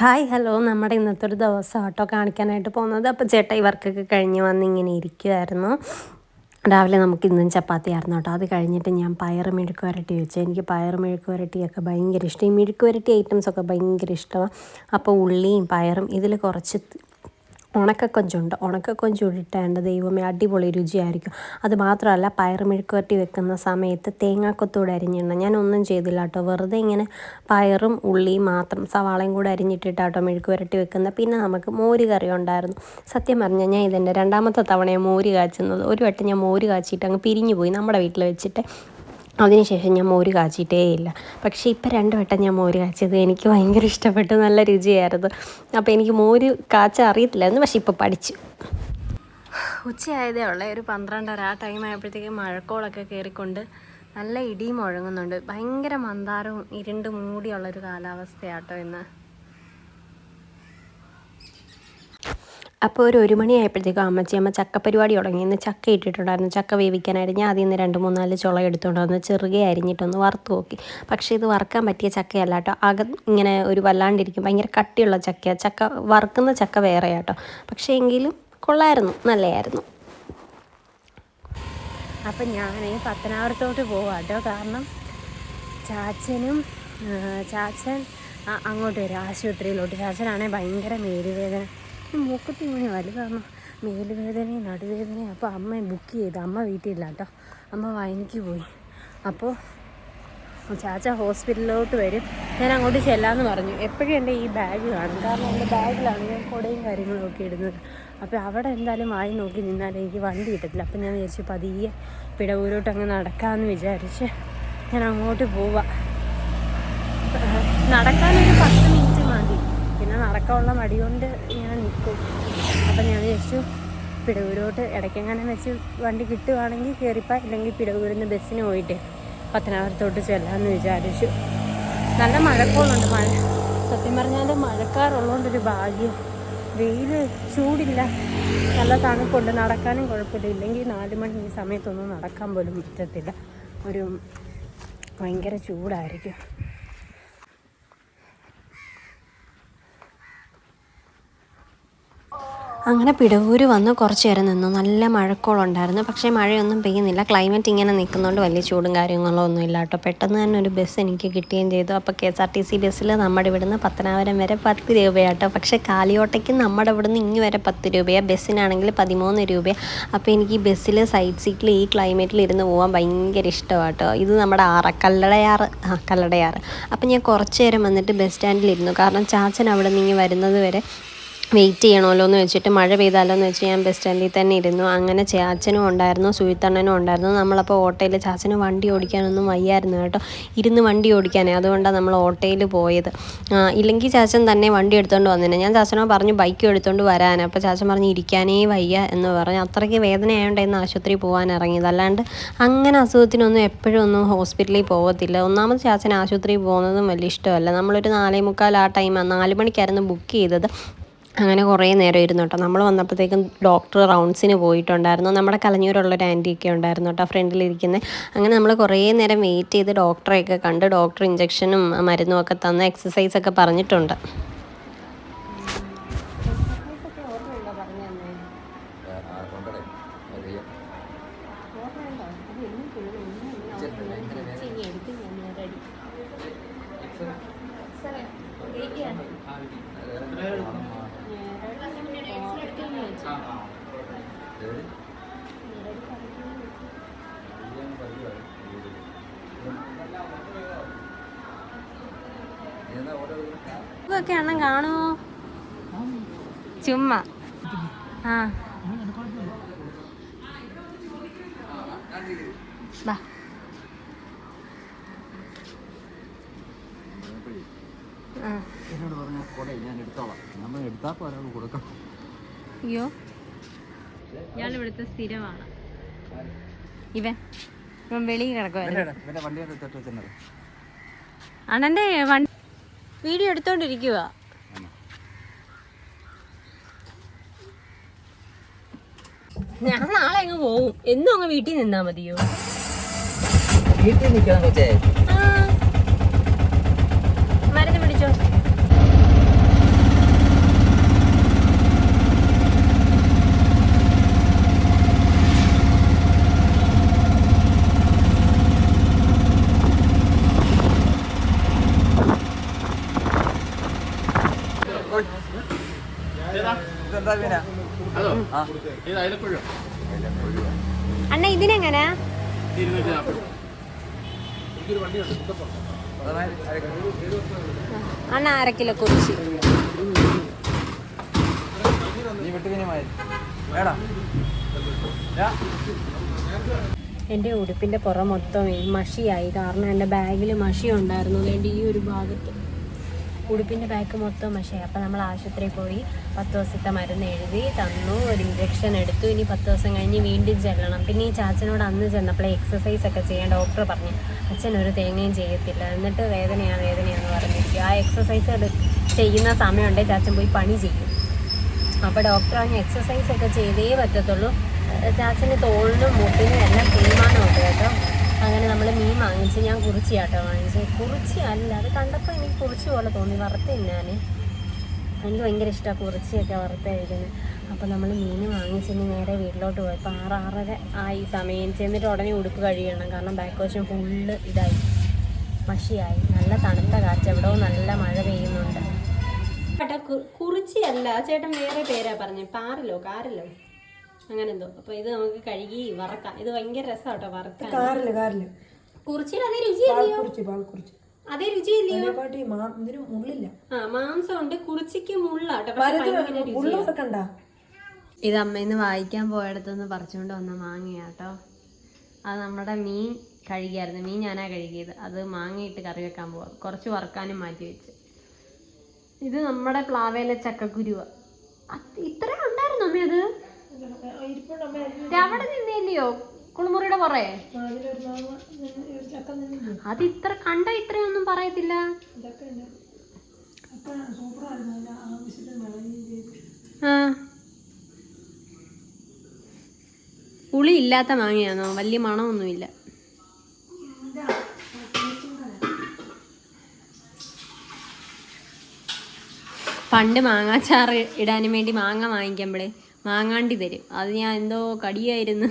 Hi hello. നമ്മുടെ ഇന്നത്തെ ഒരു ദിവസം ഓട്ടോ കാണിക്കാനായിട്ട് പോകുന്നത്. അപ്പോൾ ചേട്ടാ ഈ വർക്കൊക്കെ കഴിഞ്ഞ് വന്ന് ഇങ്ങനെ ഇരിക്കുമായിരുന്നു രാവിലെ നമുക്ക് ഇന്നും ചപ്പാത്തി ആയിരുന്നു കേട്ടോ. അത് കഴിഞ്ഞിട്ട് ഞാൻ പയർ മെഴുക്ക് വരട്ടി വെച്ചു. എനിക്ക് പയർ മെഴുക്ക് വരട്ടിയൊക്കെ ഭയങ്കര ഇഷ്ടം. ഈ മെഴുക്ക് വരട്ടി ഐറ്റംസൊക്കെ ഭയങ്കര ഇഷ്ടമാണ് അപ്പോൾ ഉള്ളിയും പയറും ഇതിൽ കുറച്ച് ഉണക്കക്കൊഞ്ചുണ്ട്. ഉണക്കക്കൊഞ്ച് ഇട്ടേണ്ട ദൈവമേ അടിപൊളി രുചിയായിരിക്കും. അത് മാത്രമല്ല മെഴുക്കുവരട്ടി വെക്കുന്ന സമയത്ത് തേങ്ങാക്കൊത്തൂടെ അരിഞ്ഞിടണം. ഞാൻ ഒന്നും ചെയ്തില്ല കേട്ടോ. വെറുതെ ഇങ്ങനെ പയറും ഉള്ളിയും മാത്രം സവാളയും കൂടെ അരിഞ്ഞിട്ടിട്ടാട്ടോ മെഴുക്ക് വരട്ടി വെക്കുന്നത്. പിന്നെ നമുക്ക് മോര് കറി ഉണ്ടായിരുന്നു. സത്യം പറഞ്ഞാൽ ഞാൻ ഇതെന്റെ രണ്ടാമത്തെ തവണയാണ് മോര് കാച്ചുന്നത്. ഒരു വട്ടം ഞാൻ മോര് കാച്ചിട്ട് അങ്ങ് പിരിഞ്ഞു പോയി നമ്മുടെ വീട്ടിൽ വെച്ചിട്ട്. അതിനുശേഷം ഞാൻ മോര് കാച്ചിട്ടേ ഇല്ല. പക്ഷേ ഇപ്പം രണ്ട് വട്ടം ഞാൻ മോര് കാച്ചിയത്. എനിക്ക് ഭയങ്കര ഇഷ്ടപ്പെട്ടു. നല്ല രുചിയായിരുന്നു. അപ്പോൾ എനിക്ക് മോര് കാച്ച അറിയത്തില്ലായിരുന്നു. പക്ഷേ ഇപ്പോൾ പഠിച്ചു. ഉച്ചയായതേ ഉള്ളേ. ഒരു പന്ത്രണ്ടര. ആ ടൈം ആയപ്പോഴത്തേക്ക് മഴക്കോളൊക്കെ കയറിക്കൊണ്ട് നല്ല ഇടിയും മുഴങ്ങുന്നുണ്ട്. ഭയങ്കര മന്ദാരവും ഇരുണ്ട് മൂടിയുള്ളൊരു കാലാവസ്ഥയാട്ടോ ഇന്ന്. അപ്പോൾ ഒരു ഒരു മണിയായപ്പോഴത്തേക്കും അമ്മച്ചി അമ്മ ചക്ക പരിപാടി തുടങ്ങി. ഇന്ന് ചക്ക ഇട്ടിട്ടുണ്ടായിരുന്നു. ചക്ക വേവിക്കാനായിട്ട് ഞാൻ അതിൽ നിന്ന് രണ്ട് മൂന്നാൽ ചുള എടുത്തുകൊണ്ട് വന്ന് ചെറുകെ അരിഞ്ഞിട്ടൊന്ന് വറുത്ത് നോക്കി. പക്ഷേ ഇത് വറുക്കാൻ പറ്റിയ ചക്കയല്ല കേട്ടോ. അകം ഇങ്ങനെ ഒരു വല്ലാണ്ടിരിക്കും. ഭയങ്കര കട്ടിയുള്ള ചക്ക ചക്ക വറുക്കുന്ന ചക്ക വേറെ കേട്ടോ. പക്ഷേ എങ്കിലും കൊള്ളായിരുന്നു. നല്ലതായിരുന്നു അപ്പം ഞാൻ പത്തനാപുരത്തോട്ട് പോവാം കേട്ടോ. കാരണം ചാച്ചനും ചാച്ചൻ അങ്ങോട്ട് വരും ആശുപത്രിയിലോട്ട്. ചാച്ചനാണെങ്കിൽ ഭയങ്കര മേലുവേദന മൂക്കത്തി മണി വലുതാണ് മേലുവേദനയും നടുവേദനയും. അപ്പോൾ അമ്മ ബുക്ക് ചെയ്ത് അമ്മ വീട്ടിലില്ല കേട്ടോ അമ്മ വയനിക്ക് പോയി. അപ്പോൾ ചാച്ച ഹോസ്പിറ്റലിലോട്ട് വരും. ഞാൻ അങ്ങോട്ട് ചെല്ലാമെന്ന് പറഞ്ഞു. എപ്പോഴും എന്റെ ഈ ബാഗ് കാണും. കാരണം എന്റെ ബാഗിലാണ് ഞാൻ കുടയും കാര്യങ്ങളൊക്കെ ഇടുന്നത്. അപ്പോൾ അവിടെ എന്തായാലും വായി നോക്കി നിന്നാൽ എനിക്ക് വണ്ടി കിട്ടത്തില്ല. അപ്പം ഞാൻ വിചാരിച്ചു പതിയെ പിടവൂരോട്ട് അങ്ങ് നടക്കാമെന്ന് വിചാരിച്ച് ഞാൻ അങ്ങോട്ട് പോവാം. നടക്കാനൊരു പത്ത് പിന്നെ നടക്കാനുള്ള മടി കൊണ്ട് ഇങ്ങനെ നിൽക്കും. അപ്പം ഞാൻ വിചാരിച്ചു പിടവൂരോട്ട് ഇടയ്ക്കെങ്ങനെ വെച്ച് വണ്ടി കിട്ടുവാണെങ്കിൽ കയറിപ്പാ ഇല്ലെങ്കിൽ പിടവൂരിൽ നിന്ന് ബസ്സിന് പോയിട്ട് പത്തനാപുരത്തോട്ട് ചെല്ലാമെന്ന് വിചാരിച്ചു. നല്ല മഴക്കോളുണ്ട്. മഴ സത്യം പറഞ്ഞാൽ മഴക്കാറുള്ളതുകൊണ്ടൊരു ഭാഗ്യം. വെയിൽ ചൂടില്ല. നല്ല തണുപ്പുണ്ട്. നടക്കാനും കുഴപ്പമില്ല. ഇല്ലെങ്കിൽ നാല് മണി ഈ സമയത്തൊന്നും നടക്കാൻ പോലും പറ്റത്തില്ല. ഒരു ഭയങ്കര ചൂടായിരിക്കും. അങ്ങനെ പിടവൂര് വന്ന് കുറച്ച് നേരം നിന്നു. നല്ല മഴക്കോളുണ്ടായിരുന്നു. പക്ഷേ മഴയൊന്നും പെയ്യുന്നില്ല. ക്ലൈമറ്റ് ഇങ്ങനെ നിൽക്കുന്നതുകൊണ്ട് വലിയ ചൂടും കാര്യങ്ങളോ ഒന്നും ഇല്ല കേട്ടോ. പെട്ടെന്ന് തന്നെ ഒരു ബസ് എനിക്ക് കിട്ടുകയും ചെയ്തു. അപ്പോൾ K S R T C ബസ്സിൽ നമ്മുടെ ഇവിടുന്ന് പത്തനാപുരം വരെ പത്ത് രൂപയാട്ടോ പക്ഷേ കാലിയോട്ടയ്ക്ക് നമ്മുടെ ഇവിടുന്ന് ഇങ്ങ് വരെ പത്ത് രൂപയാണ് ബസ്സിനാണെങ്കിൽ പതിമൂന്ന് രൂപയാണ് അപ്പോൾ എനിക്ക് ഈ ബസ്സിൽ സൈഡ് സീറ്റിൽ ഈ ക്ലൈമറ്റിൽ ഇരുന്ന് പോകാൻ ഭയങ്കര ഇഷ്ടമാട്ടോ ഇത് നമ്മുടെ ആറ കല്ലടയാറ് ആ കല്ലടയാറ്. അപ്പോൾ ഞാൻ കുറച്ച് നേരം വന്നിട്ട് ബസ് സ്റ്റാൻഡിലിരുന്നു കാരണം ചാച്ചൻ അവിടെ നിന്ന് വരുന്നത് വരെ വെയിറ്റ് ചെയ്യണമല്ലോ എന്ന് വെച്ചിട്ട് മഴ പെയ്താലോ എന്ന് വെച്ച് ഞാൻ ബസ് സ്റ്റാൻഡിൽ തന്നെ ഇരുന്നു. അങ്ങനെ ചാച്ചനും ഉണ്ടായിരുന്നു സുയിത്തണ്ണനും ഉണ്ടായിരുന്നു. നമ്മളപ്പോൾ ഓട്ടോയിൽ ചാച്ചന് വണ്ടി ഓടിക്കാനൊന്നും വയ്യായിരുന്നു കേട്ടോ. ഇരുന്ന് വണ്ടി ഓടിക്കാനേ അതുകൊണ്ടാണ് നമ്മൾ ഓട്ടോയിൽ പോയത്. ഇല്ലെങ്കിൽ ചാച്ചൻ തന്നെ വണ്ടി എടുത്തുകൊണ്ട് വന്നില്ല ഞാൻ ചാച്ചനോ പറഞ്ഞു ബൈക്ക് എടുത്തുകൊണ്ട് വരാൻ. അപ്പോൾ ചാച്ചൻ പറഞ്ഞു ഇരിക്കാനേ വയ്യ എന്ന് പറഞ്ഞു. അത്രയ്ക്ക് വേദന ആയതുകൊണ്ട് ഇന്ന് ആശുപത്രി പോകാൻ ഇറങ്ങിയത്. അല്ലാണ്ട് അങ്ങനെ അസുഖത്തിനൊന്നും എപ്പോഴും ഒന്നും ഹോസ്പിറ്റലിൽ പോകത്തില്ല ഒന്നാമത് ചാച്ചൻ ആശുപത്രി പോകുന്നതും വലിയ ഇഷ്ടമല്ല. നമ്മളൊരു നാലേ മുക്കാൽ ആ ടൈം നാല് മണിക്കായിരുന്നു ബുക്ക് ചെയ്തത്. അങ്ങനെ കുറേ നേരം ഇരുന്നു കേട്ടോ. നമ്മൾ വന്നപ്പോഴത്തേക്കും ഡോക്ടർ റൗണ്ട്സിന് പോയിട്ടുണ്ടായിരുന്നു. നമ്മുടെ കലഞ്ഞൂരുള്ളൊരു ആന്റിയൊക്കെ ഉണ്ടായിരുന്നു കേട്ടോ ഫ്രണ്ടിലിരിക്കുന്നത് അങ്ങനെ നമ്മൾ കുറേ നേരം വെയിറ്റ് ചെയ്ത് ഡോക്ടറെയൊക്കെ കണ്ട് ഡോക്ടർ ഇഞ്ചക്ഷനും മരുന്നും ഒക്കെ തന്ന് എക്സസൈസൊക്കെ പറഞ്ഞിട്ടുണ്ട്. ഇതൊക്കെ എണ്ണം കാണുമോ? ചുമ്മാ. ആ. ബാ. എന്നോട് പറഞ്ഞ കൊടേ ഞാൻ എടുത്തോളാം. നമ്മൾ എടുത്താൽ ഒരാൾ കൊടുക്കണം അയ്യോ. ഞാൻ ഇവിടുത്തെ സ്ഥിരമാണ്. ഇവൻ ഇവൻ വെളിയിൽ കിടക്കുവായിരുന്നു. വണ്ടി തൊട്ട് വെച്ചിട്ടുണ്ട് അണ്ണന്റെ വണ്ടി വീഡിയോ എടുത്തോണ്ടിരിക്കുക ഞാൻ നാളെ അങ്ങ് പോവും. എന്നും അങ്ങ് വീട്ടിൽ നിന്നാ മതിയോ? വീട്ടിൽ നിൽക്കണം കൊച്ചേ. മരുന്ന് പിടിച്ചോ. അണ്ണ ഇതിനെങ്ങനാ? ഇരുന്നൂറ്റി നാൽപ്പത് എനിക്കൊരു വണ്ടിയുണ്ട്. അണ്ണ അര കിലോ കുറിച്ചി എന്റെ ഉടുപ്പിന്റെ പുറം മൊത്തം മഷിയായി. കാരണം എന്റെ ബാഗിൽ മഷി ഉണ്ടായിരുന്നു അതുകൊണ്ട് ഈ ഒരു ഭാഗത്ത് ഉടുപ്പിന്റെ ബാക്ക് മൊത്തം പക്ഷേ അപ്പോൾ നമ്മൾ ആശുപത്രിയിൽ പോയി പത്ത് ദിവസത്തെ മരുന്ന് എഴുതി തന്നു ഒരു ഇഞ്ചക്ഷൻ എടുത്തു. ഇനി പത്ത് ദിവസം കഴിഞ്ഞ് വീണ്ടും ചെല്ലണം. പിന്നെ ഈ ചാച്ചനോട് അന്ന് ചെന്നപ്പോൾ എക്സസൈസ് ഒക്കെ ചെയ്യാൻ ഡോക്ടർ പറഞ്ഞു അച്ഛൻ ഒരു തേങ്ങയും ചെയ്യത്തില്ല. എന്നിട്ട് വേദനയാണ് വേദനയാണെന്ന് പറഞ്ഞിരിക്കും ആ എക്സസൈസ് ചെയ്യുന്ന സമയമുണ്ടെങ്കിൽ ചാച്ചൻ പോയി പണി ചെയ്യും. അപ്പോൾ ഡോക്ടർ പറഞ്ഞ് എക്സസൈസ് ഒക്കെ ചെയ്തേ പറ്റത്തുള്ളൂ. ചാച്ചന് തോളിനും മുട്ടിനും എല്ലാം തീരുമാനമുണ്ട് കേട്ടോ. അങ്ങനെ നമ്മൾ മീൻ വാങ്ങിച്ച് ഞാൻ കുറിച്ചി ആട്ടോ വാങ്ങിച്ച്. കുറിച്ചി അല്ല അത് കണ്ടപ്പോൾ എനിക്ക് കുറിച്ചി പോലെ തോന്നി. വറുത്ത് തിന്നാൻ എനിക്ക് ഭയങ്കര ഇഷ്ടമാണ് കുറിച്ചിയൊക്കെ വറുത്ത് കഴിക്കുന്നത് അപ്പോൾ നമ്മൾ മീൻ വാങ്ങിച്ചിട്ട് നേരെ വീട്ടിലോട്ട് പോയി. അപ്പോൾ ആറ് ആറര ആയി സമയം. ചെന്നിട്ട് ഉടനെ ഉടുപ്പ് കഴിയണം കാരണം ബാക്ക് വശം ഫുള്ള് ഇതായി. മഷിയായി. നല്ല തണുത്ത കാറ്റ്. എവിടെ നല്ല മഴ പെയ്യുന്നുണ്ട്. ചേട്ടാ കുറിച്ചിയല്ല. ചേട്ടൻ വേറെ പേരാ പറഞ്ഞു. പാറിലോ കാറിലോ? അങ്ങനെ എന്തോ. അപ്പൊ ഇത് നമുക്ക് കഴുകി വറക്കാം. ഇത് ഭയങ്കര കാറിൽ കാറിൽ. കുറിച്ചിയിൽ അതേ രുചിയല്ലയോ? കുറിച്ച് പാൽ കുറിച്ച് അതേ രുചിയല്ലയോ? അതിനെക്കാട്ടി മാ ഇതിന് മുള്ളില്ല. ആ മാംസം ഉണ്ട് കുറിച്ചിക്ക് മുള്ളാട്ടോ പക്ഷെ ഭയങ്കര മുള്ളു രുചിയാ. വറക്കണ്ട? ഇത് അമ്മയിന്ന് വായിക്കാൻ പോയടത്തുനിന്ന് പറിച്ചുകൊണ്ട് വന്ന മാങ്ങയാട്ടോ അത് നമ്മുടെ മീൻ കഴുകിയായിരുന്നു. മീൻ ഞാനാ കഴുകിയത്. അത് മാങ്ങയിട്ട് കറി വെക്കാൻ പോവാ. കുറച്ച് വറുക്കാനും മാറ്റി വെച്ച്. ഇത് നമ്മുടെ പ്ലാവയിലെ ചക്കക്കുരുവ. ഇത്ര ഉണ്ടായിരുന്നു അമ്മ അത് ഇത് അവിടെ നിന്നില്ലയോ? കുളിമുറിയുടെ പുറേ അത് ഇത്ര കണ്ട ഇത്രയൊന്നും പറയത്തില്ല. ഉളി പുളി ഇല്ലാത്ത മാങ്ങയാണോ വലിയ മണമൊന്നുമില്ല. പണ്ട് മാങ്ങാച്ചാറ് ഇടാനും വേണ്ടി മാങ്ങ വാങ്ങിക്കുമ്പോഴേ മാങ്ങാണ്ടി തരും അത് ഞാൻ എന്തോ കടിയായിരുന്നു.